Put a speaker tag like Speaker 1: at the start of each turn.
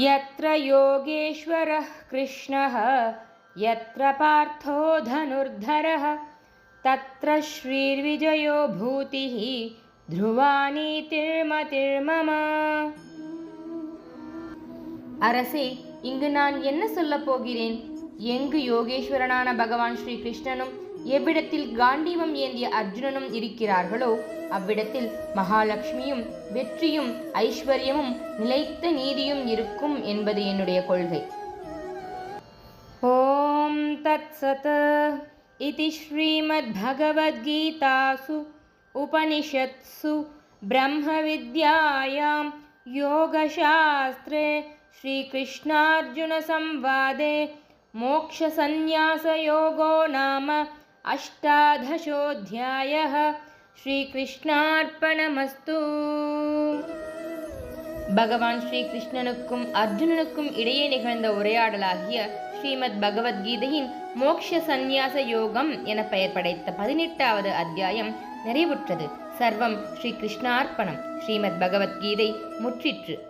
Speaker 1: यत्र योगेश्वरः कृष्णः यत्र पार्थो धनुर्धरः तत्र श्रीर्विजयो भूतिः ध्रुवानीतिर्मतिर्मम அரசே இங்கு நான் என்ன சொல்லப் போகிறேன் எங்கு யோகேஸ்வரனான பகவான் ஸ்ரீ கிருஷ்ணனும் எவ்விடத்தில் காண்டீவம் ஏந்திய அர்ஜுனனும் இருக்கிறார்களோ அவ்விடத்தில் மகாலட்சுமியும் வெற்றியும் ஐஸ்வர்யமும் நிலைத்த நீதியும் இருக்கும் என்பது என்னுடைய கொள்கை ॐ तत्सत् इति श्रीमद्भगवद्गीतासु उपनिषत्सु ब्रह्मविद्यायां योगशास्त्रे श्रीकृष्णार्जुनसंवादे मोक्षसन्न्यासयोगो नाम अष्टादशोऽध्यायः श्रीकृष्णार्पणमस्तु பகவான் ஸ்ரீ கிருஷ்ணனுக்கும் அர்ஜுனனுக்கும் இடையே நிகழ்ந்த உரையாடலாகிய ஸ்ரீமத் பகவத்கீதையின் மோக்ஷ சந்நியாச யோகம் என பெயர் படைத்த பதினெட்டாவது அத்தியாயம் நிறைவுற்றது சர்வம் ஸ்ரீ கிருஷ்ணார்ப்பணம் ஸ்ரீமத் பகவத்கீதை முற்றிற்று